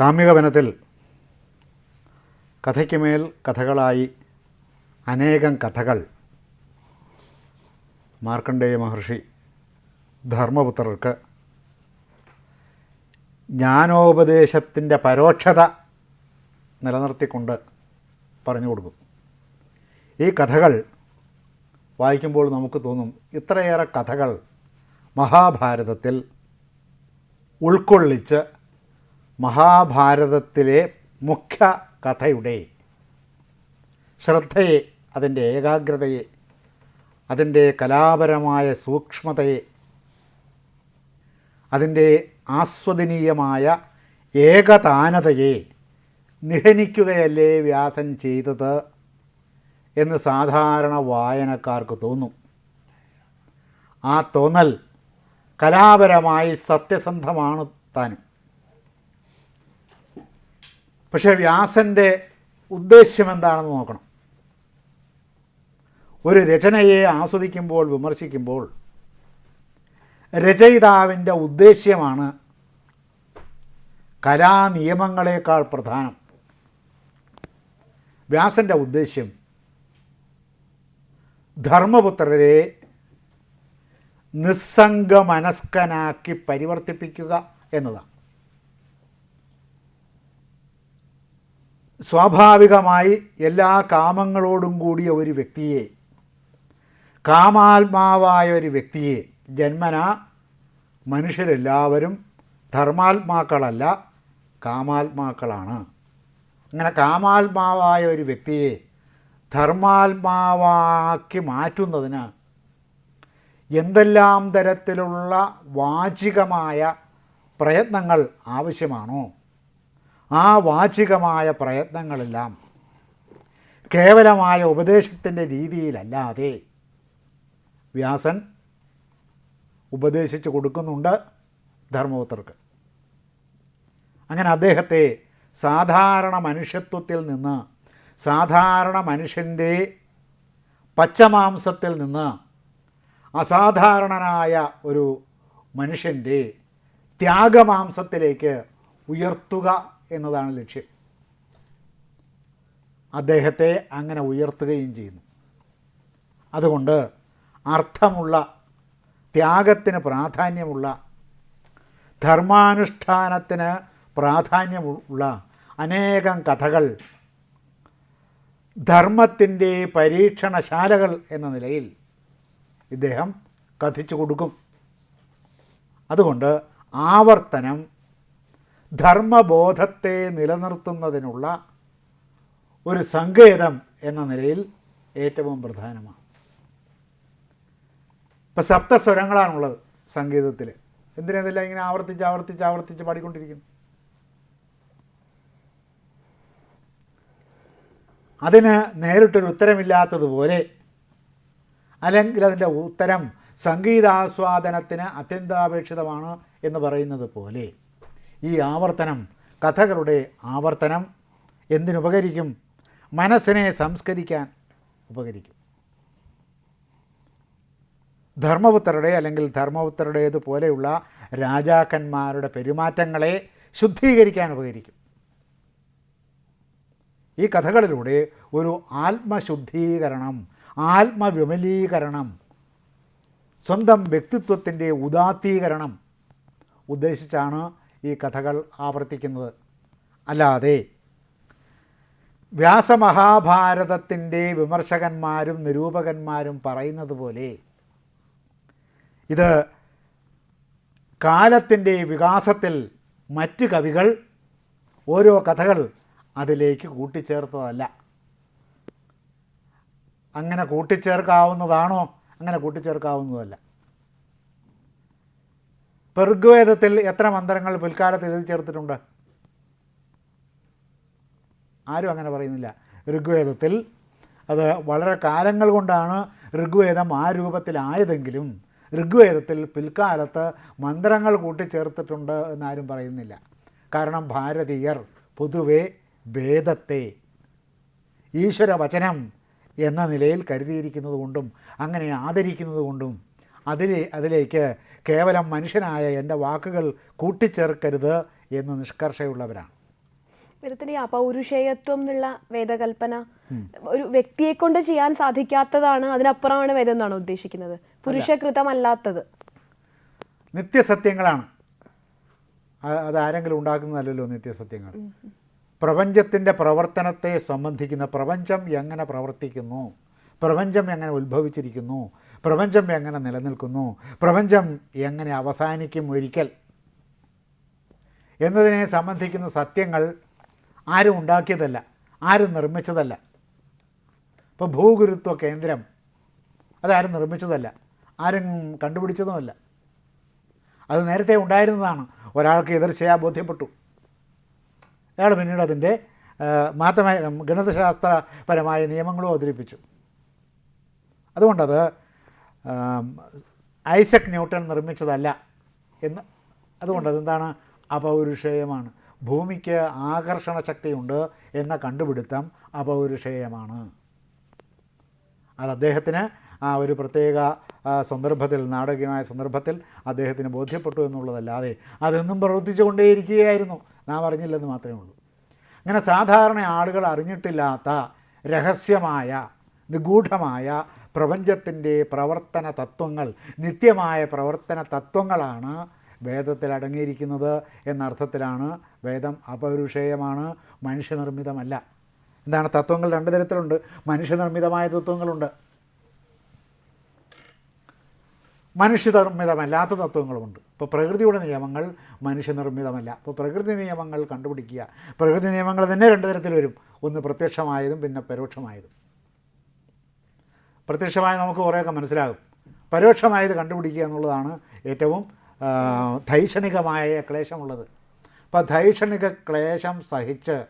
കാമ്യകവനത്തിൽ കഥയ്ക്കുമേൽ കഥകളായി അനേകം കഥകൾ മാർക്കണ്ഡേയ മഹർഷി ധർമ്മപുത്രർക്ക് ജ്ഞാനോപദേശത്തിന്റെ പരോക്ഷത നിലനിർത്തിക്കൊണ്ട് പറഞ്ഞു കൊടുക്കും. ഈ കഥകൾ വായിക്കുമ്പോൾ നമുക്ക് തോന്നും ഇത്രയേറെ കഥകൾ മഹാഭാരതത്തിൽ ഉൾക്കൊള്ളിച്ച് മഹാഭാരതത്തിലെ മുഖ്യ കഥയുടെ ശ്രദ്ധയെ അതിന്റെ ഏകാഗ്രതയെ അതിന്റെ കലാപരമായ സൂക്ഷ്മതയെ അതിന്റെ ആസ്വദനീയമായ ഏകതാനതയെ നിഹനിക്കുകയല്ലേ വ്യാസൻ ചെയ്തത് എന്ന് സാധാരണ വായനക്കാർക്ക് തോന്നും. ആ തോന്നൽ കലാപരമായി സത്യസന്ധമാണ് താനും. പക്ഷേ വ്യാസന്റെ ഉദ്ദേശ്യം എന്താണെന്ന് നോക്കണം. ഒരു രചനയെ ആസ്വദിക്കുമ്പോൾ വിമർശിക്കുമ്പോൾ രചയിതാവിന്റെ ഉദ്ദേശ്യമാണ് കലാനിയമങ്ങളെക്കാൾ പ്രധാനം. വ്യാസന്റെ ഉദ്ദേശ്യം ധർമ്മപുത്രരെ നിസ്സംഗമനസ്കനാക്കി പരിവർത്തിപ്പിക്കുക എന്നതാണ്. സ്വാഭാവികമായി എല്ലാ കാമങ്ങളോടും കൂടിയ ഒരു വ്യക്തിയെ കാമാത്മാവായ ഒരു വ്യക്തിയെ ജന്മന മനുഷ്യരെല്ലാവരും ധർമാത്മാക്കളല്ല കാമാത്മാക്കളാണ്. അങ്ങനെ കാമാത്മാവായ ഒരു വ്യക്തിയെ ധർമാത്മാവാക്കി മാറ്റുന്നതിന് എന്തെല്ലാം തരത്തിലുള്ള വാചികമായ പ്രയത്നങ്ങൾ ആവശ്യമാണോ? ആ വാചികമായ പ്രയത്നങ്ങളെല്ലാം കേവലമായ ഉപദേശത്തിന്റെ രീതിയിലല്ലാതെ വ്യാസൻ ഉപദേശിച്ചു കൊടുക്കുന്നുണ്ട് ധർമ്മപുത്രർക്ക്. അങ്ങനെ അദ്ദേഹത്തെ സാധാരണ മനുഷ്യത്വത്തിൽ നിന്ന് സാധാരണ മനുഷ്യന്റെ പച്ചമാംസത്തിൽ നിന്ന് അസാധാരണനായ ഒരു മനുഷ്യന്റെ ത്യാഗമാംസത്തിലേക്ക് ഉയർത്തുക എന്നതാണ് ലക്ഷ്യം. അദ്ദേഹത്തെ അങ്ങനെ ഉയർത്തുകയും ചെയ്യുന്നു. അതുകൊണ്ട് അർത്ഥമുള്ള ത്യാഗത്തിന് പ്രാധാന്യമുള്ള ധർമാനുഷ്ഠാനത്തിന് പ്രാധാന്യമുള്ള അനേകം കഥകൾ ധർമ്മത്തിന്റെ പരീക്ഷണശാലകൾ എന്ന നിലയിൽ ഇദ്ദേഹം കഥിച്ചു കൊടുക്കും. അതുകൊണ്ട് ആവർത്തനം ധർമ്മബോധത്തെ നിലനിർത്തുന്നതിനുള്ള ഒരു സങ്കേതം എന്ന നിലയിൽ ഏറ്റവും പ്രധാനമാണ്. ഇപ്പം സപ്തസ്വരങ്ങളാണുള്ളത് സംഗീതത്തിൽ എന്തിനാ ഇങ്ങനെ ആവർത്തിച്ച് ആവർത്തിച്ച് ആവർത്തിച്ച് പാടിക്കൊണ്ടിരിക്കുന്നു? അതിന് നേരിട്ടൊരു ഉത്തരമില്ലാത്തതുപോലെ അല്ലെങ്കിൽ അതിന്റെ ഉത്തരം സംഗീതാസ്വാദനത്തിന് അത്യന്താപേക്ഷിതമാണ് എന്ന് പറയുന്നത് പോലെ ഈ ആവർത്തനം കഥകളുടെ ആവർത്തനം എന്തിനുപകരിക്കും? മനസ്സിനെ സംസ്കരിക്കാൻ ഉപകരിക്കും. ധർമ്മപുത്രരുടെ അല്ലെങ്കിൽ ധർമ്മപുത്രരുടേത് പോലെയുള്ള രാജാക്കന്മാരുടെ പെരുമാറ്റങ്ങളെ ശുദ്ധീകരിക്കാൻ ഉപകരിക്കും. ഈ കഥകളിലൂടെ ഒരു ആത്മശുദ്ധീകരണം ആത്മവിമലീകരണം സ്വന്തം വ്യക്തിത്വത്തിന്റെ ഉദാത്തീകരണം ഉദ്ദേശിച്ചാണ് ഈ കഥകൾ ആവർത്തിക്കുന്നത്. അല്ലാതെ വ്യാസമഹാഭാരതത്തിന്റെ വിമർശകന്മാരും നിരൂപകന്മാരും പറയുന്നത് പോലെ ഇത് കാലത്തിന്റെ വികാസത്തിൽ മറ്റ് കവികൾ ഓരോ കഥകൾ അതിലേക്ക് കൂട്ടിച്ചേർത്തതല്ല. അങ്ങനെ കൂട്ടിച്ചേർക്കാവുന്നതാണോ? അങ്ങനെ കൂട്ടിച്ചേർക്കാവുന്നതല്ല. ഋഗ്വേദത്തിൽ എത്ര മന്ത്രങ്ങൾ പിൽക്കാലത്ത് എഴുതി ചേർത്തിട്ടുണ്ട്? ആരും അങ്ങനെ പറയുന്നില്ല. ഋഗ്വേദത്തിൽ അത് വളരെ കാലങ്ങൾ കൊണ്ടാണ് ഋഗ്വേദം ആ രൂപത്തിലായതെങ്കിലും ഋഗ്വേദത്തിൽ പിൽക്കാലത്ത് മന്ത്രങ്ങൾ കൂട്ടിച്ചേർത്തിട്ടുണ്ട് എന്നാരും പറയുന്നില്ല. കാരണം ഭാരതീയർ പൊതുവെ വേദത്തെ ഈശ്വരവചനം എന്ന നിലയിൽ കരുതിയിരിക്കുന്നത് കൊണ്ടും അങ്ങനെ ആദരിക്കുന്നത് കൊണ്ടും അതിലെ അതിലേക്ക് കേവലം മനുഷ്യനായ എന്റെ വാക്കുകൾ കൂട്ടിച്ചേർക്കരുത് എന്ന് നിഷ്കർഷയുള്ളവരാണ്. വേദത്തിന്റെ ഈ അപൗരുഷേയത്വം എന്നുള്ള വേദകൽപ്പന ഒരു വ്യക്തിയെ കൊണ്ട് ചെയ്യാൻ സാധിക്കാത്തതാണ് അതിനപ്പുറമാണ് വേദം എന്നാണ് ഉദ്ദേശിക്കുന്നത്. പുരുഷകൃതമല്ലാത്തത്. നിത്യസത്യങ്ങളാണ്. അതാരെങ്കിലും ഉണ്ടാക്കുന്നതല്ലല്ലോ നിത്യസത്യങ്ങൾ. പ്രപഞ്ചത്തിന്റെ പ്രവർത്തനത്തെ സംബന്ധിക്കുന്ന പ്രപഞ്ചം എങ്ങനെ പ്രവർത്തിക്കുന്നു? പ്രപഞ്ചം എങ്ങനെ ഉത്ഭവിച്ചിരിക്കുന്നു? പ്രപഞ്ചം എങ്ങനെ നിലനിൽക്കുന്നു? പ്രപഞ്ചം എങ്ങനെ അവസാനിക്കും ഒരിക്കൽ? എന്നതിനെ സംബന്ധിക്കുന്ന സത്യങ്ങൾ ആരും ഉണ്ടാക്കിയതല്ല ആരും നിർമ്മിച്ചതല്ല. ഇപ്പോൾ ഭൂഗുരുത്വ കേന്ദ്രം അതാരും നിർമ്മിച്ചതല്ല ആരും കണ്ടുപിടിച്ചതുമല്ല. അത് നേരത്തെ ഉണ്ടായിരുന്നതാണ്. ഒരാൾക്ക് എതിർച്ചയാ ബോധ്യപ്പെട്ടു. അയാൾ പിന്നീട് അതിന്റെ മാത്രമായ ഗണിതശാസ്ത്രപരമായ നിയമങ്ങളും അവതരിപ്പിച്ചു. അതുകൊണ്ടത് ഐസക് ന്യൂട്ടൺ നിർമ്മിച്ചതല്ല എന്ന്. അതുകൊണ്ട് അതെന്താണ്? അപൗരുഷേയമാണ്. ഭൂമിക്ക് ആകർഷണ ശക്തിയുണ്ട് എന്ന കണ്ടുപിടുത്തം അപൗരുഷേയമാണ്. അത് അദ്ദേഹത്തിന് ആ ഒരു പ്രത്യേക സന്ദർഭത്തിൽ നാടകീയമായ സന്ദർഭത്തിൽ അദ്ദേഹത്തിന് ബോധ്യപ്പെട്ടു എന്നുള്ളതല്ലാതെ അതെന്നും പ്രവർത്തിച്ചു കൊണ്ടേയിരിക്കുകയായിരുന്നു നാം അറിഞ്ഞില്ലെന്ന് മാത്രമേ ഉള്ളൂ. അങ്ങനെ സാധാരണ ആളുകൾ അറിഞ്ഞിട്ടില്ലാത്ത രഹസ്യമായ നിഗൂഢമായ പ്രപഞ്ചത്തിന്റെ പ്രവർത്തന തത്വങ്ങൾ നിത്യമായ പ്രവർത്തന തത്വങ്ങളാണ് വേദത്തിൽ അടങ്ങിയിരിക്കുന്നത് എന്നർത്ഥത്തിലാണ് വേദം അപൗരുഷേയമാണ് മനുഷ്യനിർമ്മിതമല്ല. എന്താണ് തത്വങ്ങൾ രണ്ട് തരത്തിലുണ്ട്. മനുഷ്യനിർമ്മിതമായ തത്വങ്ങളുണ്ട്. മനുഷ്യനിർമ്മിതമല്ലാത്ത തത്വങ്ങളുമുണ്ട്. ഇപ്പോൾ പ്രകൃതിയുടെ നിയമങ്ങൾ മനുഷ്യനിർമ്മിതമല്ല. ഇപ്പോൾ പ്രകൃതി നിയമങ്ങൾ കണ്ടുപിടിക്കുക. പ്രകൃതി നിയമങ്ങൾ തന്നെ രണ്ട് തരത്തിൽ വരും. ഒന്ന് പ്രത്യക്ഷമായതും പിന്നെ പരോക്ഷമായതും. പ്രത്യക്ഷമായി നമുക്ക് കുറേയൊക്കെ മനസ്സിലാകും. പരോക്ഷമായത് കണ്ടുപിടിക്കുക എന്നുള്ളതാണ് ഏറ്റവും ധൈക്ഷണികമായ ക്ലേശമുള്ളത്. അപ്പോൾ ധൈഷണിക ക്ലേശം സഹിച്ച്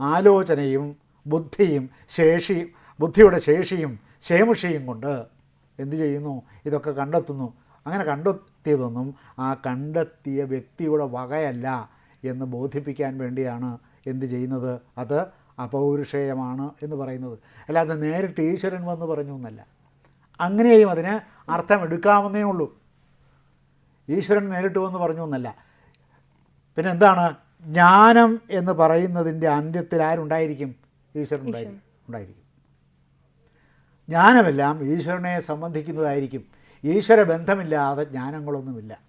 ആലോചനയും ബുദ്ധിയും ശേഷി ബുദ്ധിയുടെ ശേഷിയും ശേമുഷിയും കൊണ്ട് എന്തു ചെയ്യുന്നു? ഇതൊക്കെ കണ്ടെത്തുന്നു. അങ്ങനെ കണ്ടെത്തിയതൊന്നും ആ കണ്ടെത്തിയ വ്യക്തിയുടെ വകയല്ല എന്ന് ബോധിപ്പിക്കാൻ വേണ്ടിയാണ് എന്ത് ചെയ്യുന്നത്? അത് അപൗരുഷേയമാണ് എന്ന് പറയുന്നത്. അല്ലാതെ നേരിട്ട് ഈശ്വരൻ വന്ന് പറഞ്ഞു എന്നല്ല. അങ്ങനെയും അതിന് അർത്ഥം എടുക്കാവുന്നേ ഉള്ളൂ. ഈശ്വരൻ നേരിട്ട് വന്ന് പറഞ്ഞു എന്നല്ല. പിന്നെ എന്താണ്? ജ്ഞാനം എന്ന് പറയുന്നതിന്റെ അന്ത്യത്തിൽ ആരുണ്ടായിരിക്കും? ഈശ്വരൻ ഉണ്ടായിരിക്കും ഉണ്ടായിരിക്കും. ജ്ഞാനമെല്ലാം ഈശ്വരനെ സംബന്ധിക്കുന്നതായിരിക്കും. ഈശ്വര ബന്ധമില്ലാതെ ജ്ഞാനങ്ങളൊന്നുമില്ല.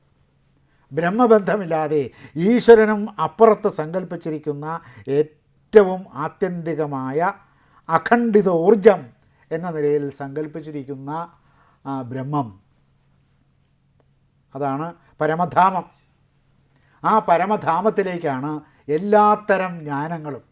ബ്രഹ്മബന്ധമില്ലാതെ ഈശ്വരനും അപ്പുറത്ത് സങ്കല്പിച്ചിരിക്കുന്ന ഏറ്റവും ആത്യന്തികമായ അഖണ്ഡിത ഊർജം എന്ന നിലയിൽ സങ്കല്പിച്ചിരിക്കുന്ന ബ്രഹ്മം. അതാണ് പരമധാമം. ആ പരമധാമത്തിലേക്കാണ് എല്ലാത്തരം ജ്ഞാനങ്ങളും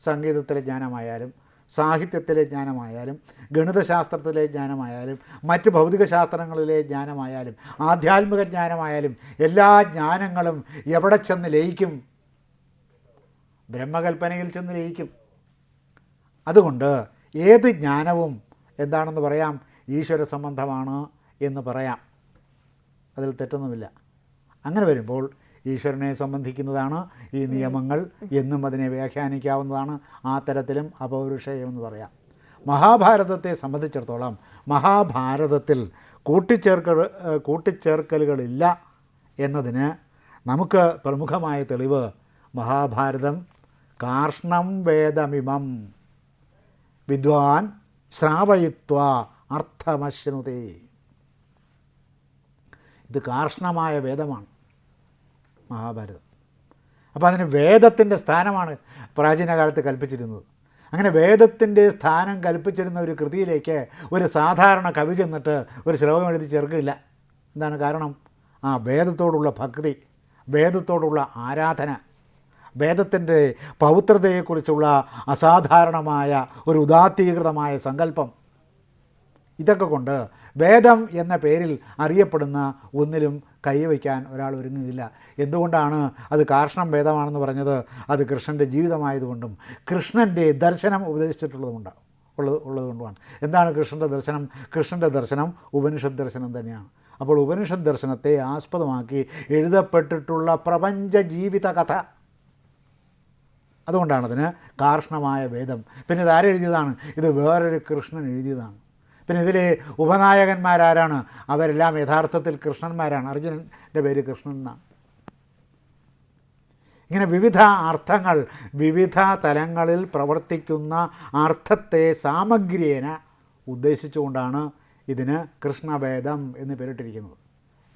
സംഗീതത്തിലെ ജ്ഞാനമായാലും സാഹിത്യത്തിലെ ജ്ഞാനമായാലും ഗണിതശാസ്ത്രത്തിലെ ജ്ഞാനമായാലും മറ്റ് ഭൗതിക ശാസ്ത്രങ്ങളിലെ ജ്ഞാനമായാലും ആധ്യാത്മിക ജ്ഞാനമായാലും എല്ലാ ജ്ഞാനങ്ങളും എവിടെ ചെന്ന് ലയിക്കും? ബ്രഹ്മകൽപ്പനയിൽ ചെന്ന് ലയിക്കും. അതുകൊണ്ട് ഏത് ജ്ഞാനവും എന്താണെന്ന് പറയാം? ഈശ്വര സംബന്ധമാണ് എന്ന് പറയാം. അതിൽ തെറ്റൊന്നുമില്ല. അങ്ങനെ വരുമ്പോൾ ഈശ്വരനെ സംബന്ധിക്കുന്നതാണ് ഈ നിയമങ്ങൾ എന്നും അതിനെ വ്യാഖ്യാനിക്കാവുന്നതാണ്. ആ തരത്തിലും അപൗരുഷയം എന്ന് പറയാം. മഹാഭാരതത്തെ സംബന്ധിച്ചിടത്തോളം മഹാഭാരതത്തിൽ കൂട്ടിച്ചേർക്ക കൂട്ടിച്ചേർക്കലുകളില്ല എന്നതിന് നമുക്ക് പ്രമുഖമായ തെളിവ് മഹാഭാരതം കാർഷ്ണം വേദമിമം. വിദ്വാൻ ശ്രാവയിത്വ അർത്ഥമശ്നുതേ. ഇത് കാർഷണമായ വേദമാണ് മഹാഭാരതം. അപ്പോൾ അതിന് വേദത്തിന്റെ സ്ഥാനമാണ് പ്രാചീന കാലത്ത് കൽപ്പിച്ചിരുന്നത്. അങ്ങനെ വേദത്തിന്റെ സ്ഥാനം കൽപ്പിച്ചിരുന്ന ഒരു കൃതിയിലേക്ക് ഒരു സാധാരണ കവി ചെന്നിട്ട് ഒരു ശ്ലോകം എഴുതി ചേർക്കില്ല. എന്താണ് കാരണം? ആ വേദത്തോടുള്ള ഭക്തി വേദത്തോടുള്ള ആരാധന വേദത്തിന്റെ പവിത്രതയെക്കുറിച്ചുള്ള അസാധാരണമായ ഒരു ഉദാത്തീകൃതമായ സങ്കല്പം. ഇതൊക്കെ കൊണ്ട് വേദം എന്ന പേരിൽ അറിയപ്പെടുന്ന ഒന്നിലും കൈവയ്ക്കാൻ ഒരാൾ ഒരുങ്ങുകയില്ല. എന്തുകൊണ്ടാണ് അത് കാർഷണം വേദമാണെന്ന് പറഞ്ഞത്? അത് കൃഷ്ണന്റെ ജീവിതമായതുകൊണ്ടും കൃഷ്ണന്റെ ദർശനം ഉപദേശിച്ചിട്ടുള്ളതുകൊണ്ടാണ് ഉള്ളത് ഉള്ളതുകൊണ്ടുമാണ്. എന്താണ് കൃഷ്ണന്റെ ദർശനം? കൃഷ്ണന്റെ ദർശനം ഉപനിഷദ് ദർശനം തന്നെയാണ്. അപ്പോൾ ഉപനിഷദ് ദർശനത്തെ ആസ്പദമാക്കി എഴുതപ്പെട്ടിട്ടുള്ള പ്രപഞ്ച ജീവിത കഥ അതുകൊണ്ടാണ് അതിന് കാർഷ്ണമായ വേദം. പിന്നെ ഇത് ആരെഴുതിയതാണ് ഇത് വേറൊരു കൃഷ്ണൻ എഴുതിയതാണ്. പിന്നെ ഇതിലെ ഉപനായകന്മാരാരാണ്? അവരെല്ലാം യഥാർത്ഥത്തിൽ കൃഷ്ണന്മാരാണ്. അർജുനന്റെ പേര് കൃഷ്ണൻ എന്നാണ്. ഇങ്ങനെ വിവിധ അർത്ഥങ്ങൾ വിവിധ തലങ്ങളിൽ പ്രവർത്തിക്കുന്ന അർത്ഥത്തെ സാമഗ്രിയേന ഉദ്ദേശിച്ചുകൊണ്ടാണ് ഇതിന് കൃഷ്ണവേദം എന്ന് പേരിട്ടിരിക്കുന്നത്.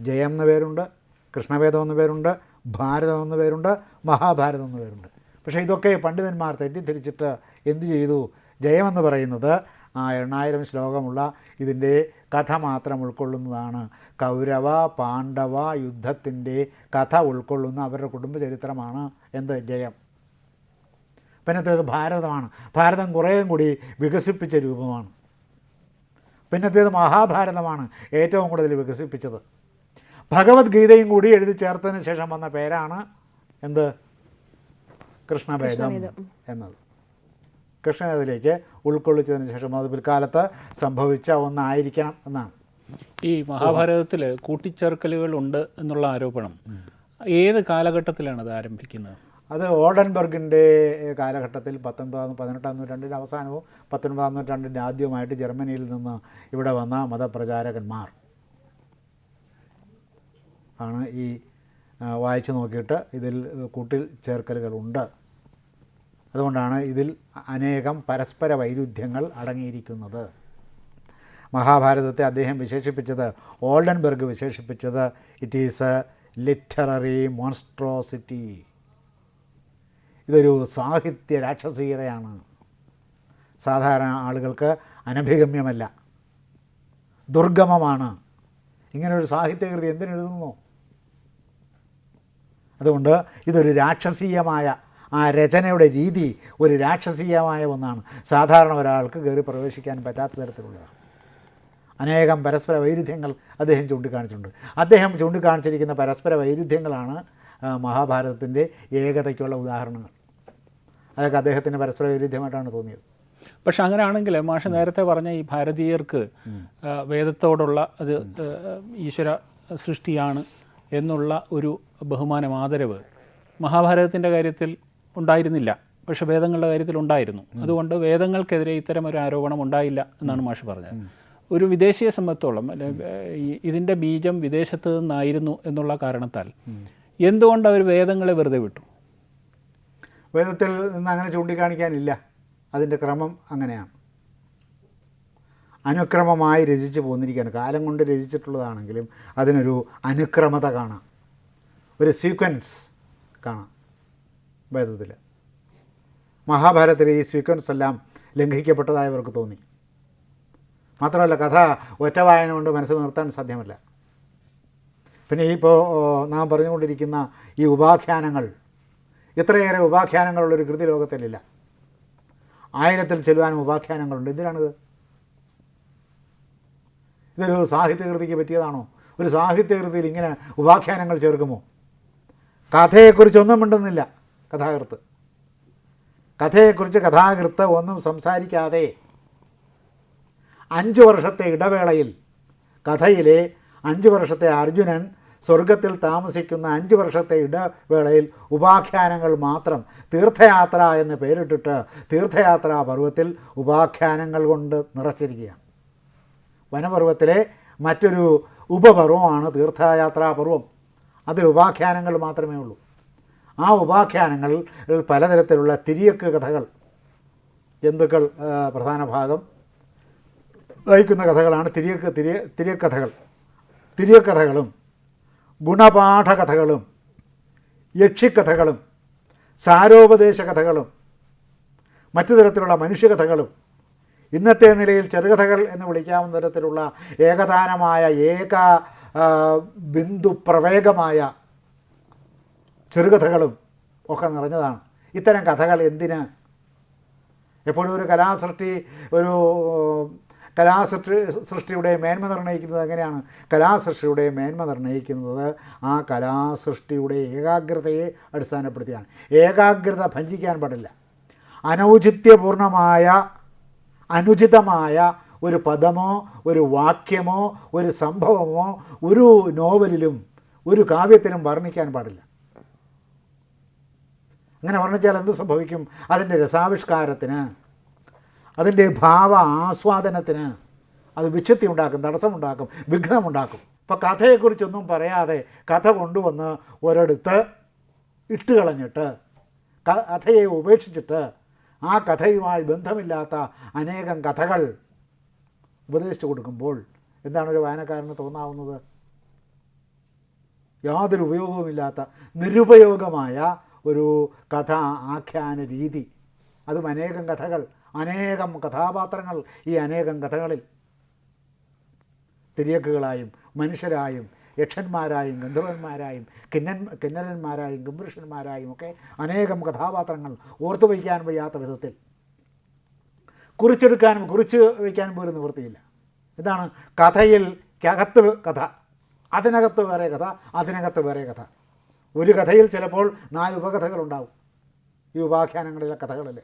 ജയം എന്ന പേരുണ്ട് കൃഷ്ണവേദം എന്ന പേരുണ്ട് ഭാരതം എന്ന പേരുണ്ട് മഹാഭാരതം എന്ന പേരുണ്ട്. പക്ഷേ ഇതൊക്കെ പണ്ഡിതന്മാർ തെറ്റിദ്ധരിച്ചിട്ട് എന്തു ചെയ്തു? ജയമെന്ന് പറയുന്നത് ആ എണ്ണായിരം ശ്ലോകമുള്ള ഇതിന്റെ കഥ മാത്രം ഉൾക്കൊള്ളുന്നതാണ്. കൗരവ പാണ്ഡവ യുദ്ധത്തിന്റെ കഥ ഉൾക്കൊള്ളുന്ന അവരുടെ കുടുംബചരിത്രമാണ് എന്ത്? ജയം. പിന്നത്തേത് ഭാരതമാണ്. ഭാരതം കുറേയും കൂടി വികസിപ്പിച്ച രൂപമാണ്. പിന്നത്തേത് മഹാഭാരതമാണ് ഏറ്റവും കൂടുതൽ വികസിപ്പിച്ചത്. ഭഗവത്ഗീതയും കൂടി എഴുതി ചേർത്തതിന് ശേഷം വന്ന പേരാണ് എന്ത്? കൃഷ്ണവേദം എന്നത്. കൃഷ്ണൻ അതിലേക്ക് ഉൾക്കൊള്ളിച്ചതിന് ശേഷം അത് പിൽക്കാലത്ത് സംഭവിച്ച ഒന്നായിരിക്കണം എന്നാണ്. ഈ മഹാഭാരതത്തിൽ കൂട്ടിച്ചേർക്കലുകൾ ഉണ്ട് എന്നുള്ള ആരോപണം. ഏത് കാലഘട്ടത്തിലാണ് അത് ആരംഭിക്കുന്നത്? അത് ഓഡൻബർഗിന്റെ കാലഘട്ടത്തിൽ പത്തൊൻപതാം പതിനെട്ടാം നൂറ്റാണ്ടിന്റെ അവസാനവും പത്തൊൻപതാം നൂറ്റാണ്ടിന്റെ ആദ്യമായിട്ട് ജർമ്മനിയിൽ നിന്ന് ഇവിടെ വന്ന മതപ്രചാരകന്മാർ. ആണ് ഈ വായിച്ചു നോക്കിയിട്ട് ഇതിൽ കൂട്ടിൽ ചേർക്കലുകളുണ്ട് അതുകൊണ്ടാണ് ഇതിൽ അനേകം പരസ്പര വൈരുദ്ധ്യങ്ങൾ അടങ്ങിയിരിക്കുന്നത്. മഹാഭാരതത്തെ അദ്ദേഹം വിശേഷിപ്പിച്ചത് ഓൾഡൻബെർഗ് വിശേഷിപ്പിച്ചത് it is a literary monstrosity ഇതൊരു സാഹിത്യ രാക്ഷസീയതയാണ്. സാധാരണ ആളുകൾക്ക് അനഭിഗമ്യമല്ല ദുർഗമമാണ്. ഇങ്ങനൊരു സാഹിത്യകൃതി എന്തിനെഴുതുന്നു? അതുകൊണ്ട് ഇതൊരു രാക്ഷസീയമായ ആ രചനയുടെ രീതി ഒരു രാക്ഷസീയമായ ഒന്നാണ്. സാധാരണ ഒരാൾക്ക് കയറി പ്രവേശിക്കാൻ പറ്റാത്ത തരത്തിലുള്ളതാണ്. അനേകം പരസ്പര വൈരുദ്ധ്യങ്ങൾ അദ്ദേഹം ചൂണ്ടിക്കാണിച്ചിട്ടുണ്ട്. അദ്ദേഹം ചൂണ്ടിക്കാണിച്ചിരിക്കുന്ന പരസ്പര വൈരുദ്ധ്യങ്ങളാണ് മഹാഭാരതത്തിന്റെ ഏകതയ്ക്കുള്ള ഉദാഹരണങ്ങൾ. അതൊക്കെ അദ്ദേഹത്തിന് പരസ്പര വൈരുദ്ധ്യമായിട്ടാണ് തോന്നിയത്. പക്ഷെ അങ്ങനെയാണെങ്കിൽ മാഷ് നേരത്തെ പറഞ്ഞ ഈ ഭാരതീയർക്ക് വേദത്തോടുള്ള അത് ഈശ്വര സൃഷ്ടിയാണ് എന്നുള്ള ഒരു ബഹുമാനം ആദരവ് മഹാഭാരതത്തിന്റെ കാര്യത്തിൽ ഉണ്ടായിരുന്നില്ല. പക്ഷേ വേദങ്ങളുടെ കാര്യത്തിൽ ഉണ്ടായിരുന്നു. അതുകൊണ്ട് വേദങ്ങൾക്കെതിരെ ഇത്തരം ഒരു ആരോപണം ഉണ്ടായില്ല എന്നാണ് മാഷ് പറഞ്ഞത്. ഒരു വിദേശിയെ സംബന്ധിച്ചോളം ഇതിന്റെ ബീജം വിദേശത്ത് നിന്നായിരുന്നു എന്നുള്ള കാരണത്താൽ എന്തുകൊണ്ട് അവർ വേദങ്ങളെ വെറുതെ വിട്ടു? വേദത്തിൽ നിന്ന് അങ്ങനെ ചൂണ്ടിക്കാണിക്കാനില്ല. അതിന്റെ ക്രമം അങ്ങനെയാണ്. അനുക്രമമായി രചിച്ചു പോന്നിരിക്കുകയാണ്. കാലം കൊണ്ട് രചിച്ചിട്ടുള്ളതാണെങ്കിലും അതിനൊരു അനുക്രമത കാണാം. ഒരു സീക്വൻസ് കാണാം. വേദത്തിൽ മഹാഭാരതത്തിലെ ഈ സീക്വൻസ് എല്ലാം ലംഘിക്കപ്പെട്ടതായി അവർക്ക് തോന്നി. മാത്രമല്ല കഥ ഒറ്റ വായന കൊണ്ട് മനസ്സിൽ നിർത്താൻ സാധ്യമല്ല. പിന്നെ ഇപ്പോൾ നാം പറഞ്ഞുകൊണ്ടിരിക്കുന്ന ഈ ഉപാഖ്യാനങ്ങൾ ഇത്രയേറെ ഉപാഖ്യാനങ്ങളുള്ളൊരു കൃതി ലോകത്തിലില്ല ആയിരത്തിൽ ചെല്ലുവാനും ഉപാഖ്യാനങ്ങളുണ്ട്. എന്തിനാണിത്? ഇതൊരു സാഹിത്യകൃതിക്ക് പറ്റിയതാണോ? ഒരു സാഹിത്യകൃതിയിൽ ഇങ്ങനെ ഉപാഖ്യാനങ്ങൾ ചേർക്കുമോ? കഥയെക്കുറിച്ചൊന്നും മിണ്ടുന്നില്ല. കഥാകൃത്ത്. കഥയെക്കുറിച്ച് കഥാകൃത്ത് ഒന്നും സംസാരിക്കാതെ അഞ്ച് വർഷത്തെ ഇടവേളയിൽ കഥയിലെ അഞ്ച് വർഷത്തെ അർജുനൻ സ്വർഗത്തിൽ താമസിക്കുന്ന അഞ്ച് വർഷത്തെ ഇടവേളയിൽ ഉപാഖ്യാനങ്ങൾ മാത്രം തീർത്ഥയാത്ര എന്ന് പേരിട്ടിട്ട് തീർത്ഥയാത്രാ പർവത്തിൽ ഉപാഖ്യാനങ്ങൾ കൊണ്ട് നിറച്ചിരിക്കുകയാണ്. വനപർവത്തിലെ മറ്റൊരു ഉപപർവമാണ് തീർത്ഥയാത്രാ പർവം. അതിൽ ഉപാഖ്യാനങ്ങൾ മാത്രമേ ഉള്ളൂ. ആ ഉപാഖ്യാനങ്ങൾ പലതരത്തിലുള്ള തിരിയക്ക് കഥകൾ ജന്തുക്കൾ പ്രധാന ഭാഗം വഹിക്കുന്ന കഥകളാണ് തിരിയക്ക് തിരിയ തിരിയക്കഥകൾ. തിരിയക്കഥകളും ഗുണപാഠ കഥകളും യക്ഷിക്കഥകളും സാരോപദേശ കഥകളും മറ്റു തരത്തിലുള്ള മനുഷ്യകഥകളും. ഇന്നത്തെ നിലയിൽ ചെറുകഥകൾ എന്ന് വിളിക്കാവുന്ന തരത്തിലുള്ള ഏകദാനമായ ഏക ബിന്ദു പ്രവേഗമായ ചെറുകഥകളും ഒക്കെ നിറഞ്ഞതാണ്. ഇത്തരം കഥകൾ എന്തിന്? എപ്പോഴും ഒരു കലാസൃഷ്ടി ഒരു കലാസൃഷ്ടി സൃഷ്ടിയുടെ മേന്മ നിർണയിക്കുന്നത് എങ്ങനെയാണ്? കലാസൃഷ്ടിയുടെ മേന്മ നിർണയിക്കുന്നത് ആ കലാസൃഷ്ടിയുടെ ഏകാഗ്രതയെ അടിസ്ഥാനപ്പെടുത്തിയാണ്. ഏകാഗ്രത ഭഞ്ചിക്കാൻ പാടില്ല. അനൗചിത്യപൂർണമായ അനുചിതമായ ഒരു പദമോ ഒരു വാക്യമോ ഒരു സംഭവമോ ഒരു നോവലിലും ഒരു കാവ്യത്തിലും വർണിക്കാൻ പാടില്ല. അങ്ങനെ വർണിച്ചാൽ എന്ത് സംഭവിക്കും? അതിന്റെ രസാവിഷ്കാരത്തിന് അതിന്റെ ഭാവ ആസ്വാദനത്തിന് അത് വിച്ഛത്തി ഉണ്ടാക്കും തടസ്സമുണ്ടാക്കും വിഘ്നമുണ്ടാക്കും. ഇപ്പോൾ കഥയെക്കുറിച്ചൊന്നും പറയാതെ കഥ കൊണ്ടുവന്ന് ഒരിടത്ത് ഇട്ട് കളഞ്ഞിട്ട് കഥയെ ഉപേക്ഷിച്ചിട്ട് ആ കഥയുമായി ബന്ധമില്ലാത്ത അനേകം കഥകൾ ഉപദേശിച്ചു കൊടുക്കുമ്പോൾ എന്താണ് ഒരു വായനക്കാരന് തോന്നാവുന്നത്? യാതൊരു ഉപയോഗവുമില്ലാത്ത നിരുപയോഗമായ ഒരു കഥ ആഖ്യാന രീതി. അതും അനേകം കഥകൾ അനേകം കഥാപാത്രങ്ങൾ ഈ അനേകം കഥകളിൽ. തിരിയക്കുകളായും മനുഷ്യരായും യക്ഷന്മാരായും ഗന്ധർവന്മാരായും കിന്നൻ കിന്നരന്മാരായും ഗംഭീഷന്മാരായും ഒക്കെ അനേകം കഥാപാത്രങ്ങൾ ഓർത്തു വയ്ക്കാൻ വയ്യാത്ത വിധത്തിൽ. കുറിച്ചെടുക്കാനും കുറിച്ച് വയ്ക്കാനും പോലും നിവൃത്തിയില്ല. ഇതാണ് കഥയിൽ അകത്ത് കഥ അതിനകത്ത് വേറെ കഥ അതിനകത്ത് വേറെ കഥ. ഒരു കഥയിൽ ചിലപ്പോൾ നാല് ഉപകഥകളുണ്ടാവും. ഈ ഉപാഖ്യാനങ്ങളിലെ കഥകളിൽ.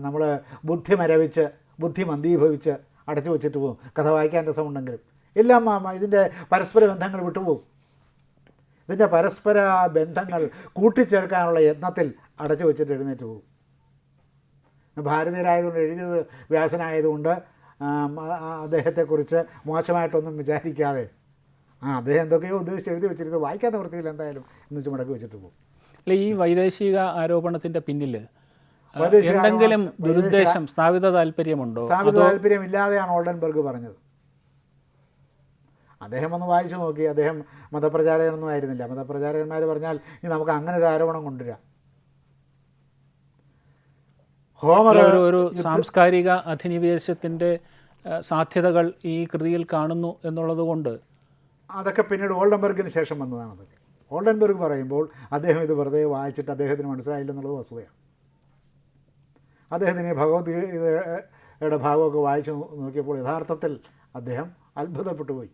നമ്മൾ ബുദ്ധി മരവിച്ച് ബുദ്ധി മന്ദീഭവിച്ച് അടച്ചു വെച്ചിട്ട് പോകും കഥ വായിക്കാൻ രസമുണ്ടെങ്കിലും. എല്ലാം ഇതിന്റെ പരസ്പര ബന്ധങ്ങൾ വിട്ടുപോകും ഇതിന്റെ പരസ്പര ബന്ധങ്ങൾ കൂട്ടിച്ചേർക്കാനുള്ള യത്നത്തിൽ അടച്ചു വെച്ചിട്ട് എഴുന്നേറ്റ് പോകും ഭാരതീയരായതുകൊണ്ട് എഴുതിയത് വ്യാസനായതുകൊണ്ട് അദ്ദേഹത്തെക്കുറിച്ച് മോശമായിട്ടൊന്നും വിചാരിക്കാതെ ആ അദ്ദേഹം എന്തൊക്കെയോ ഉദ്ദേശിച്ച് എഴുതി വെച്ചിരുന്നത് വായിക്കാത്ത വൃത്തിയിൽ എന്തായാലും എന്ന് ചുമടക്കി വെച്ചിട്ട് പോകും. അല്ല ഈ വൈദേശിക ആരോപണത്തിന്റെ പിന്നിൽ എന്തെങ്കിലും ദുരുദ്ദേശം സ്ഥാപിത താല്പര്യമുണ്ടോ? സ്ഥാപിത താല്പര്യമില്ലാതെയാണ് ഓൾഡൻബർഗ് പറഞ്ഞത്. അദ്ദേഹം ഒന്ന് വായിച്ചു നോക്കി. അദ്ദേഹം മതപ്രചാരകനൊന്നും ആയിരുന്നില്ല. മതപ്രചാരകന്മാർ പറഞ്ഞാൽ ഇനി നമുക്ക് അങ്ങനെ ഒരു ആരോപണം കൊണ്ടുവരാം. ഹോമർ ഒരു ഒരു സാംസ്കാരിക അധിനിവേശത്തിന്റെ സാധ്യതകൾ ഈ കൃതിയിൽ കാണുന്നു എന്നുള്ളത് കൊണ്ട് അതൊക്കെ പിന്നീട് ഓൾഡൻബർഗിന് ശേഷം വന്നതാണ് അതൊക്കെ. ഓൾഡൻബർഗ് പറയുമ്പോൾ അദ്ദേഹം ഇത് വെറുതെ വായിച്ചിട്ട് അദ്ദേഹത്തിന് മനസ്സിലായില്ലെന്നുള്ളത് വസ്തുതയാണ്. അദ്ദേഹത്തിന് ഭഗവത്ഗീതയുടെ ഭാഗമൊക്കെ വായിച്ചു നോക്കിയപ്പോൾ യഥാർത്ഥത്തിൽ അദ്ദേഹം അത്ഭുതപ്പെട്ടു പോയി.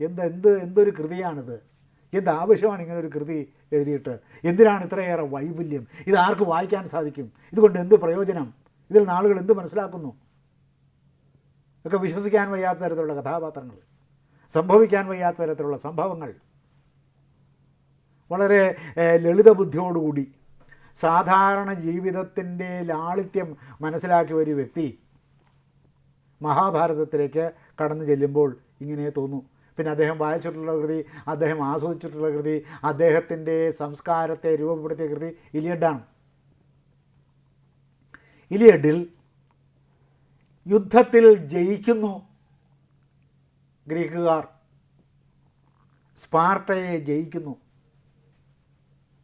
എന്ത് എന്ത് എന്തൊരു കൃതിയാണിത്? എന്ത് ആവശ്യമാണ് ഇങ്ങനെ ഒരു കൃതി എഴുതിയിട്ട്? എന്തിനാണ് ഇത്രയേറെ വൈപുല്യം? ഇത് ആർക്ക് വായിക്കാൻ സാധിക്കും? ഇതുകൊണ്ട് എന്ത് പ്രയോജനം? ഇതിൽ നാളുകൾ എന്ത് മനസ്സിലാക്കുന്നു? ഒക്കെ വിശ്വസിക്കാൻ വയ്യാത്ത തരത്തിലുള്ള കഥാപാത്രങ്ങൾ. സംഭവിക്കാൻ വയ്യാത്ത തരത്തിലുള്ള സംഭവങ്ങൾ. വളരെ ലളിത ബുദ്ധിയോടുകൂടി സാധാരണ ജീവിതത്തിന്റെ ലാളിത്യം മനസ്സിലാക്കിയ ഒരു വ്യക്തി മഹാഭാരതത്തിലേക്ക് കടന്നു ചെല്ലുമ്പോൾ ഇങ്ങനെ തോന്നും. പിന്നെ അദ്ദേഹം വായിച്ചിട്ടുള്ള കൃതി അദ്ദേഹം ആസ്വദിച്ചിട്ടുള്ള കൃതി അദ്ദേഹത്തിന്റെ സംസ്കാരത്തെ രൂപപ്പെടുത്തിയ കൃതി ഇലിയഡാണ്. ഇലിയഡിൽ യുദ്ധത്തിൽ ജയിക്കുന്നു ഗ്രീക്കുകാർ സ്പാർട്ടയെ ജയിക്കുന്നു.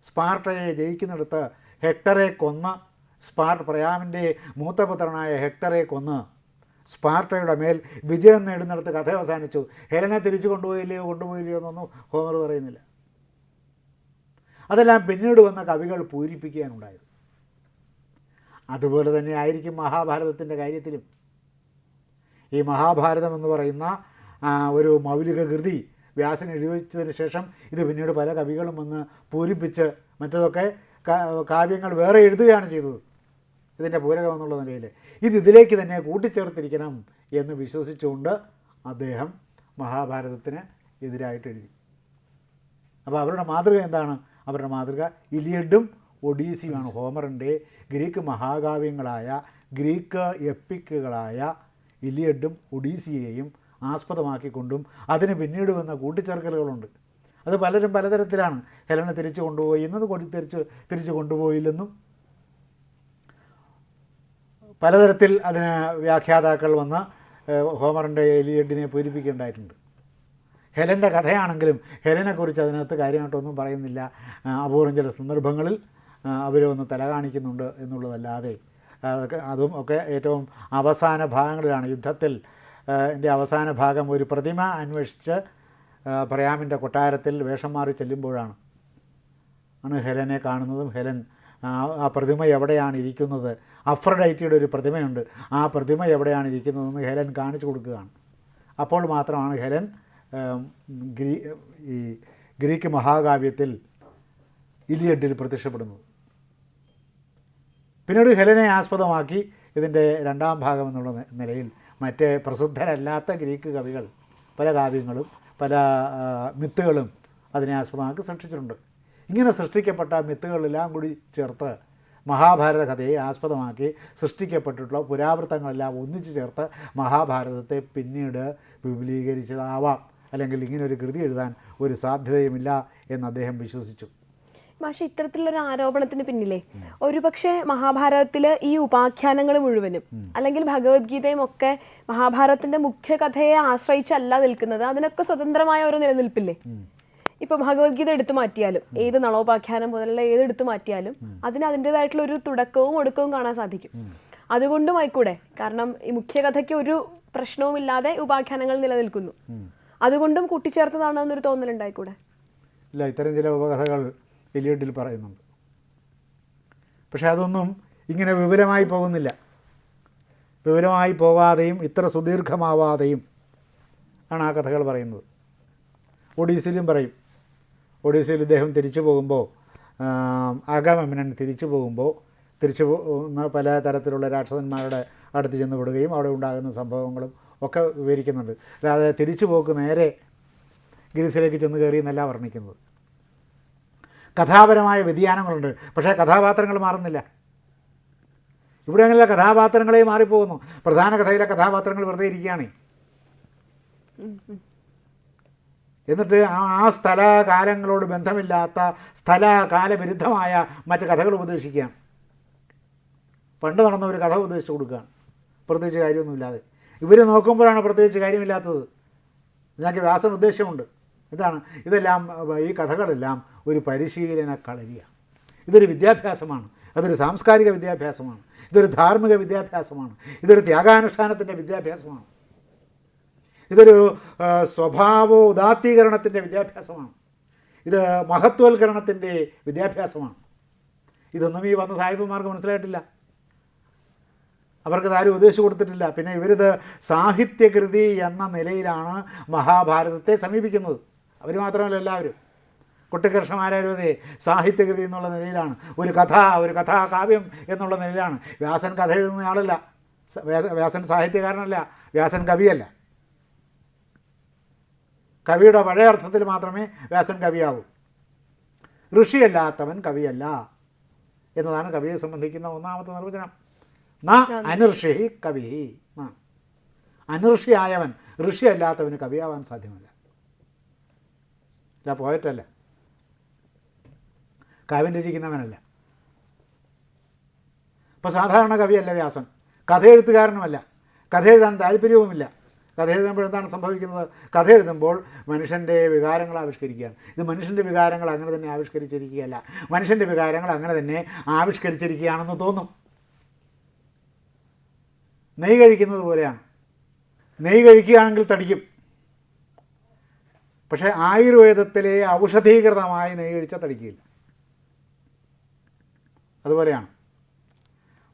സ്പാർട്ടയെ ജയിക്കുന്നിടത്ത് ഹെക്ടറെ കൊന്ന് സ്പാർ പ്രയാമിന്റെ മൂത്തപുത്രനായ ഹെക്ടറെ കൊന്ന് സ്പാർട്ടയുടെ മേൽ വിജയം നേടുന്നിടത്ത് കഥ അവസാനിച്ചു. ഹെലനെ തിരിച്ചു കൊണ്ടുപോയില്ലയോ കൊണ്ടുപോയില്ലയോ എന്നൊന്നും ഹോമർ പറയുന്നില്ല. അതെല്ലാം പിന്നീട് വന്ന കവികൾ പൂരിപ്പിക്കാനുണ്ടായത് അതുപോലെ തന്നെ ആയിരിക്കും മഹാഭാരതത്തിന്റെ കാര്യത്തിലും. ഈ മഹാഭാരതം എന്ന് പറയുന്ന ഒരു മൗലിക കൃതി വ്യാസൻ എഴുതി വെച്ചതിന് ശേഷം ഇത് പിന്നീട് പല കവികളും വന്ന് പൂരിപ്പിച്ച് മറ്റതൊക്കെ കാവ്യങ്ങൾ വേറെ എഴുതുകയാണ് ചെയ്തത്. ഇതിന്റെ പൂരകം എന്നുള്ള നിലയിൽ. ഇത് ഇതിലേക്ക് തന്നെ കൂട്ടിച്ചേർത്തിരിക്കണം എന്ന് വിശ്വസിച്ചുകൊണ്ട് അദ്ദേഹം മഹാഭാരതത്തിന് എതിരായിട്ട് എഴുതി. അപ്പോൾ അവരുടെ മാതൃക എന്താണ്? അവരുടെ മാതൃക ഇലിയഡും ഒഡീസിയുമാണ്. ഹോമറിന്റെ ഗ്രീക്ക് മഹാകാവ്യങ്ങളായ ഗ്രീക്ക് എപ്പിക്കുകളായ ഇലിയഡും ഒഡീസിയെയും ആസ്പദമാക്കിക്കൊണ്ടും അതിന് പിന്നീട് വന്ന കൂട്ടിച്ചേർക്കലുകളുണ്ട്. അത് പലരും പലതരത്തിലാണ്. ഹെലനെ തിരിച്ചു കൊണ്ടുപോയി എന്നത് കൊടി തിരിച്ച് തിരിച്ചു കൊണ്ടുപോയില്ലെന്നും പലതരത്തിൽ അതിന് വ്യാഖ്യാതാക്കൾ വന്ന് ഹോമറിന്റെ എലിയഡിനെ പൂരിപ്പിക്കേണ്ടായിട്ടുണ്ട് ഹെലന്റെ കഥയാണെങ്കിലും ഹെലനെക്കുറിച്ച് അതിനകത്ത് കാര്യമായിട്ടൊന്നും പറയുന്നില്ല. അപൂർവം ചില സന്ദർഭങ്ങളിൽ അവർ ഒന്ന് തല കാണിക്കുന്നുണ്ട് എന്നുള്ളതല്ലാതെ അതും ഒക്കെ ഏറ്റവും അവസാന ഭാഗങ്ങളിലാണ് യുദ്ധത്തിൽ അവസാന ഭാഗം ഒരു പ്രതിമ അന്വേഷിച്ച് പ്രയാമിന്റെ കൊട്ടാരത്തിൽ വേഷം മാറി ചെല്ലുമ്പോഴാണ്. ആണ് ഹെലനെ കാണുന്നതും ഹെലൻ ആ പ്രതിമ എവിടെയാണ് ഇരിക്കുന്നത്? അഫ്രഡൈറ്റിയുടെ ഒരു പ്രതിമയുണ്ട്. ആ പ്രതിമ എവിടെയാണ് ഇരിക്കുന്നതെന്ന് ഹെലൻ കാണിച്ചു കൊടുക്കുകയാണ്. അപ്പോൾ മാത്രമാണ് ഹെലൻ ഗ്രീ ഈ ഗ്രീക്ക് മഹാകാവ്യത്തിൽ ഇലിയഡിൽ പ്രത്യക്ഷപ്പെടുന്നത് പിന്നീട് ഹെലനെ ആസ്പദമാക്കി ഇതിന്റെ രണ്ടാം ഭാഗം എന്നുള്ള നിലയിൽ മറ്റേ പ്രസിദ്ധരല്ലാത്ത ഗ്രീക്ക് കവികൾ പല കാവ്യങ്ങളും പല മിത്തുകളും അതിനെ ആസ്പദമാക്കി സൃഷ്ടിച്ചിട്ടുണ്ട്. ഇങ്ങനെ സൃഷ്ടിക്കപ്പെട്ട മിത്തുകളെല്ലാം കൂടി ചേർത്ത് മഹാഭാരത കഥയെ ആസ്പദമാക്കി സൃഷ്ടിക്കപ്പെട്ടിട്ടുള്ള പുരാവൃത്തങ്ങളെല്ലാം ഒന്നിച്ചു ചേർത്ത് മഹാഭാരതത്തെ പിന്നീട് വിപുലീകരിച്ചതാവാം. അല്ലെങ്കിൽ ഇങ്ങനൊരു കൃതി എഴുതാൻ ഒരു സാധ്യതയുമില്ല എന്ന് അദ്ദേഹം വിശ്വസിച്ചു. മാഷെ ഇത്തരത്തിലുള്ള ആരോപണത്തിന് പിന്നിലേ ഒരുപക്ഷെ മഹാഭാരതത്തിൽ ഈ ഉപാഖ്യാനങ്ങൾ മുഴുവനും അല്ലെങ്കിൽ ഭഗവത്ഗീതയും ഒക്കെ മഹാഭാരതത്തിന്റെ മുഖ്യ കഥയെ ആശ്രയിച്ചല്ല നിൽക്കുന്നത്. അതിനൊക്കെ സ്വതന്ത്രമായ ഒരു നിലനിൽപ്പില്ലേ? ഇപ്പൊ ഭഗവത്ഗീത എടുത്തു മാറ്റിയാലും ഏത് നളോപാഖ്യാനം പോലുള്ള ഏത് എടുത്തു മാറ്റിയാലും അതിന് അതിന്റെതായിട്ടുള്ള ഒരു തുടക്കവും ഒടുക്കവും കാണാൻ സാധിക്കും. അതുകൊണ്ടും ആയിക്കൂടെ? കാരണം ഈ മുഖ്യ കഥയ്ക്ക് ഒരു പ്രശ്നവുമില്ലാതെ ഉപാഖ്യാനങ്ങൾ നിലനിൽക്കുന്നു. അതുകൊണ്ടും കൂട്ടിച്ചേർത്തതാണോ എന്നൊരു തോന്നലുണ്ടായിക്കൂടെ? ഇല്ല ഇത്തരം ചില ഉപകഥകൾ എലിയഡിൽ പറയുന്നുണ്ട്. പക്ഷെ അതൊന്നും ഇങ്ങനെ വിപുലമായി പോകുന്നില്ല. വിപുലമായി പോവാതെയും ഇത്ര സുദീർഘമാവാതെയും ആണ് ആ കഥകൾ പറയുന്നത്. ഒഡീസിലും പറയും. ഒഡീസയിൽ ഇദ്ദേഹം തിരിച്ചു പോകുമ്പോൾ അഗമനൻ തിരിച്ചു പോകുമ്പോൾ തിരിച്ചു പോകുന്ന പല തരത്തിലുള്ള രാക്ഷസന്മാരുടെ അടുത്ത് ചെന്ന് വിടുകയും അവിടെ ഉണ്ടാകുന്ന സംഭവങ്ങളും ഒക്കെ വിവരിക്കുന്നുണ്ട്. അല്ലാതെ തിരിച്ചു പോക്ക് നേരെ ഗ്രീസിലേക്ക് ചെന്ന് കയറി എന്നല്ല വർണിക്കുന്നത്. കഥാപരമായ വ്യതിയാനങ്ങളുണ്ട്. പക്ഷേ കഥാപാത്രങ്ങൾ മാറുന്നില്ല. ഇവിടെ അങ്ങനെയുള്ള കഥാപാത്രങ്ങളെ മാറിപ്പോകുന്നു. പ്രധാന കഥയിലെ കഥാപാത്രങ്ങൾ വെറുതെ ഇരിക്കുകയാണ്. എന്നിട്ട് ആ ആ സ്ഥല കാലങ്ങളോട് ബന്ധമില്ലാത്ത സ്ഥല കാലവിരുദ്ധമായ മറ്റ് കഥകൾ ഉപദേശിക്കുക പണ്ട് നടന്ന ഒരു കഥ ഉപദേശിച്ച് കൊടുക്കുകയാണ്. പ്രത്യേകിച്ച് കാര്യമൊന്നുമില്ലാതെ. ഇവർ നോക്കുമ്പോഴാണ് പ്രത്യേകിച്ച് കാര്യമില്ലാത്തത്. ഞങ്ങൾക്ക് വ്യാസൻ ഉദ്ദേശമുണ്ട്. ഇതാണ് ഇതെല്ലാം ഈ കഥകളെല്ലാം ഒരു പരിശീലന കളരിയാണ്. ഇതൊരു വിദ്യാഭ്യാസമാണ്. അതൊരു സാംസ്കാരിക വിദ്യാഭ്യാസമാണ്. ഇതൊരു ധാർമ്മിക വിദ്യാഭ്യാസമാണ്. ഇതൊരു ത്യാഗാനുഷ്ഠാനത്തിന്റെ വിദ്യാഭ്യാസമാണ്. ഇതൊരു സ്വഭാവോദാത്തീകരണത്തിന്റെ വിദ്യാഭ്യാസമാണ്. ഇത് മഹത്വവൽക്കരണത്തിന്റെ വിദ്യാഭ്യാസമാണ്. ഇതൊന്നും ഈ വന്ന സാഹിബന്മാർക്ക് മനസ്സിലായിട്ടില്ല. അവർക്ക് ആരും ഉപദേശിച്ചു കൊടുത്തിട്ടില്ല. പിന്നെ ഇവരിത് സാഹിത്യകൃതി എന്ന നിലയിലാണ് മഹാഭാരതത്തെ സമീപിക്കുന്നത്. അവർ മാത്രമല്ല എല്ലാവരും. കുട്ടികൃഷ്ണമാരും അതെ സാഹിത്യകൃതി എന്നുള്ള നിലയിലാണ്. ഒരു കഥ ഒരു കഥാകാവ്യം എന്നുള്ള നിലയിലാണ്. വ്യാസൻ കഥ എഴുതുന്ന ആളല്ല. വ്യാസൻ സാഹിത്യകാരനല്ല. വ്യാസൻ കവിയല്ല. കവിയുടെ പഴയ അർത്ഥത്തിൽ മാത്രമേ വ്യാസൻ കവിയാവൂ. ഋഷിയല്ലാത്തവൻ കവിയല്ല എന്നതാണ് കവിയെ സംബന്ധിക്കുന്ന ഒന്നാമത്തെ നിർവചനം. ന അനിർഷി കവി. ന. ഋഷിയല്ലാത്തവന് കവിയാവാൻ സാധ്യമല്ല. അല്ല. പോയിട്ടല്ല കാവ്യം രചിക്കുന്നവനല്ല. ഇപ്പോൾ സാധാരണ കവിയല്ല വ്യാസൻ. കഥ എഴുത്തുകാരനുമല്ല. കഥ എഴുതാൻ താല്പര്യവുമില്ല. കഥ എഴുതുമ്പോൾ എന്താണ് സംഭവിക്കുന്നത്? കഥ എഴുതുമ്പോൾ മനുഷ്യന്റെ വികാരങ്ങൾ ആവിഷ്കരിക്കുകയാണ്. ഇത് മനുഷ്യന്റെ വികാരങ്ങൾ അങ്ങനെ തന്നെ ആവിഷ്കരിച്ചിരിക്കുകയല്ല. മനുഷ്യന്റെ വികാരങ്ങൾ അങ്ങനെ തന്നെ ആവിഷ്കരിച്ചിരിക്കുകയാണെന്ന് തോന്നും. നെയ് കഴിക്കുന്നത് പോലെയാണ്. നെയ് കഴിക്കുകയാണെങ്കിൽ തടിക്കും. പക്ഷേ ആയുർവേദത്തിലെ ഔഷധീകൃതമായി നെയ് കഴിച്ചാൽ തടിക്കില്ല. അതുപോലെയാണ്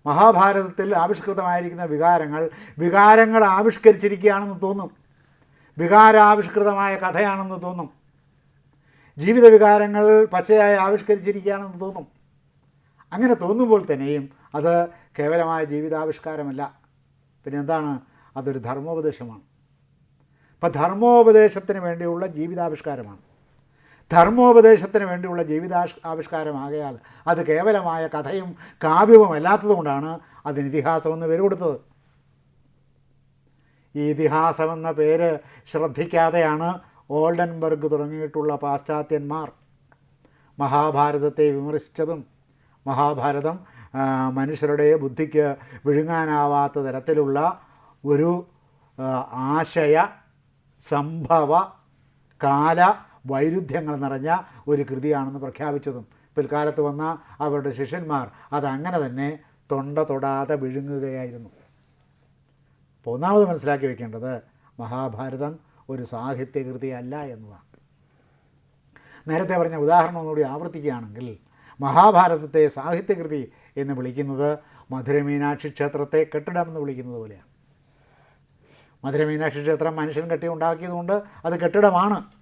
മഹാഭാരതത്തിൽ ആവിഷ്കൃതമായിരിക്കുന്ന വികാരങ്ങൾ വികാരങ്ങൾ ആവിഷ്കരിച്ചിരിക്കുകയാണെന്ന് തോന്നും. വികാരാവിഷ്കൃതമായ കഥയാണെന്ന് തോന്നും. ജീവിത വികാരങ്ങൾ പച്ചയായി ആവിഷ്കരിച്ചിരിക്കുകയാണെന്ന് തോന്നും. അങ്ങനെ തോന്നുമ്പോൾ തന്നെയും അത് കേവലമായ ജീവിതാവിഷ്കാരമല്ല. പിന്നെ എന്താണ്? അതൊരു ധർമ്മോപദേശമാണ്. അപ്പം ധർമ്മോപദേശത്തിന് വേണ്ടിയുള്ള ജീവിതാവിഷ്കാരമാണ്. ധർമ്മോപദേശത്തിന് വേണ്ടിയുള്ള ജീവിതാഷ് ആവിഷ്കാരമാകയാൽ അത് കേവലമായ കഥയും കാവ്യവും അല്ലാത്തതുകൊണ്ടാണ് അതിന് ഇതിഹാസമെന്ന് പേര് കൊടുത്തത്. ഈ ഇതിഹാസമെന്ന പേര് ശ്രദ്ധിക്കാതെയാണ് ഓൾഡൻബർഗ് തുടങ്ങിയിട്ടുള്ള പാശ്ചാത്യന്മാർ മഹാഭാരതത്തെ വിമർശിച്ചതും മഹാഭാരതം മനുഷ്യരുടെ ബുദ്ധിക്ക് വിഴുങ്ങാനാവാത്ത തരത്തിലുള്ള ഒരു ആശയ സംഭവ കാല വൈരുദ്ധ്യങ്ങൾ നിറഞ്ഞ ഒരു കൃതിയാണെന്ന് പ്രഖ്യാപിച്ചതും പിൽക്കാലത്ത് വന്ന അവരുടെ ശിഷ്യന്മാർ അതങ്ങനെ തന്നെ തൊണ്ട തൊടാതെ വിഴുങ്ങുകയായിരുന്നു. ഒന്നാമത് മനസ്സിലാക്കി വെക്കേണ്ടത് മഹാഭാരതം ഒരു സാഹിത്യകൃതിയല്ല എന്നതാണ്. നേരത്തെ പറഞ്ഞ ഉദാഹരണം ആവർത്തിക്കുകയാണെങ്കിൽ മഹാഭാരതത്തെ സാഹിത്യകൃതി എന്ന് വിളിക്കുന്നത് മധുരമീനാക്ഷി ക്ഷേത്രത്തെ കെട്ടിടം എന്ന് വിളിക്കുന്നത് പോലെയാണ്. മധുരമീനാക്ഷി ക്ഷേത്രം മനുഷ്യൻ കെട്ടി ഉണ്ടാക്കിയതുകൊണ്ട് അത് കെട്ടിടമാണ്.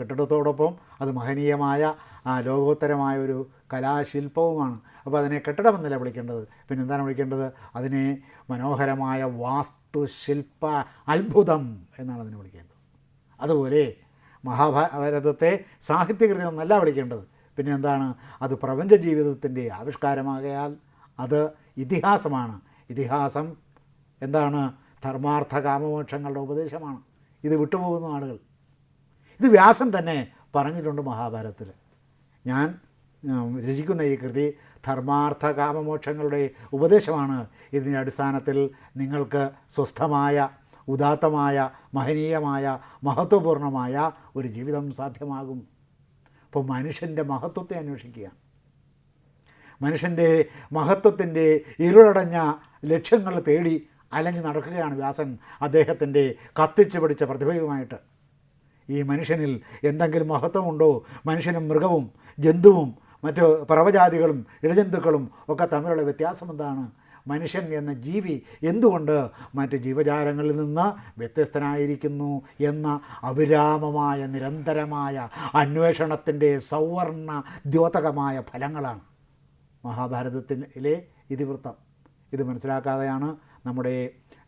കെട്ടിടത്തോടൊപ്പം അത് മഹനീയമായ ലോകോത്തരമായ ഒരു കലാശില്പവുമാണ്. അപ്പോൾ അതിനെ കെട്ടിടമെന്നല്ല വിളിക്കേണ്ടത്? പിന്നെ എന്താണ് വിളിക്കേണ്ടത്? അതിനെ മനോഹരമായ വാസ്തുശില്പ അത്ഭുതം എന്നാണ് അതിനെ വിളിക്കേണ്ടത്. അതുപോലെ മഹാഭാരതത്തെ സാഹിത്യകൃതി എന്നല്ല വിളിക്കേണ്ടത്. പിന്നെ എന്താണ്? അത് പ്രപഞ്ച ജീവിതത്തിന്റെ ആവിഷ്കാരമാകയാൽ അത് ഇതിഹാസമാണ്. ഇതിഹാസം എന്താണ്? ധർമാർത്ഥ കാമമോക്ഷങ്ങളുടെ ഉപദേശമാണ്. ഇത് വിട്ടുപോകുന്ന ആളുകൾ. ഇത് വ്യാസൻ തന്നെ പറഞ്ഞിട്ടുണ്ട് മഹാഭാരതത്തിൽ. ഞാൻ രചിക്കുന്ന ഈ കൃതി ധർമാർത്ഥ കാമമോക്ഷങ്ങളുടെ ഉപദേശമാണ്. ഇതിന്റെ അടിസ്ഥാനത്തിൽ നിങ്ങൾക്ക് സ്വസ്ഥമായ ഉദാത്തമായ മഹനീയമായ മഹത്വപൂർണമായ ഒരു ജീവിതം സാധ്യമാകും. അപ്പോൾ മനുഷ്യന്റെ മഹത്വത്തെ അന്വേഷിക്കുക. മനുഷ്യന്റെ മഹത്വത്തിന്റെ ഇരുളടഞ്ഞ ലക്ഷ്യങ്ങൾ തേടി അലഞ്ഞു നടക്കുകയാണ് വ്യാസൻ. അദ്ദേഹത്തിന്റെ കത്തിച്ചു പിടിച്ച പ്രതിഭയുമായിട്ട് ഈ മനുഷ്യനിൽ എന്തെങ്കിലും മഹത്വമുണ്ടോ? മനുഷ്യനും മൃഗവും ജന്തുവും മറ്റു പറവജാതികളും ഇഴജന്തുക്കളും ഒക്കെ തമ്മിലുള്ള വ്യത്യാസം എന്താണ്? മനുഷ്യൻ എന്ന ജീവി എന്തുകൊണ്ട് മറ്റ് ജീവജാലങ്ങളിൽ നിന്ന് വ്യത്യസ്തനായിരിക്കുന്നു എന്ന അവിരാമമായ നിരന്തരമായ അന്വേഷണത്തിന്റെ സൗവർണ ദ്യോതകമായ ഫലങ്ങളാണ് മഹാഭാരതത്തിലെ ഇതിവൃത്തം. ഇത് മനസ്സിലാക്കാതെയാണ് നമ്മുടെ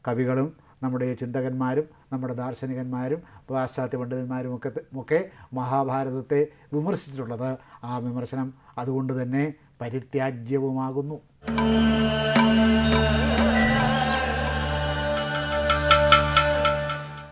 കവികളും നമ്മുടെ ചിന്തകന്മാരും നമ്മുടെ ദാർശനികന്മാരും പാശ്ചാത്യ പണ്ഡിതന്മാരും ഒക്കെ ഒക്കെ മഹാഭാരതത്തെ വിമർശിച്ചിട്ടുള്ളത് ആ വിമർശനം അതുകൊണ്ട് തന്നെ പരിത്യാജ്യവുമാകുന്നു.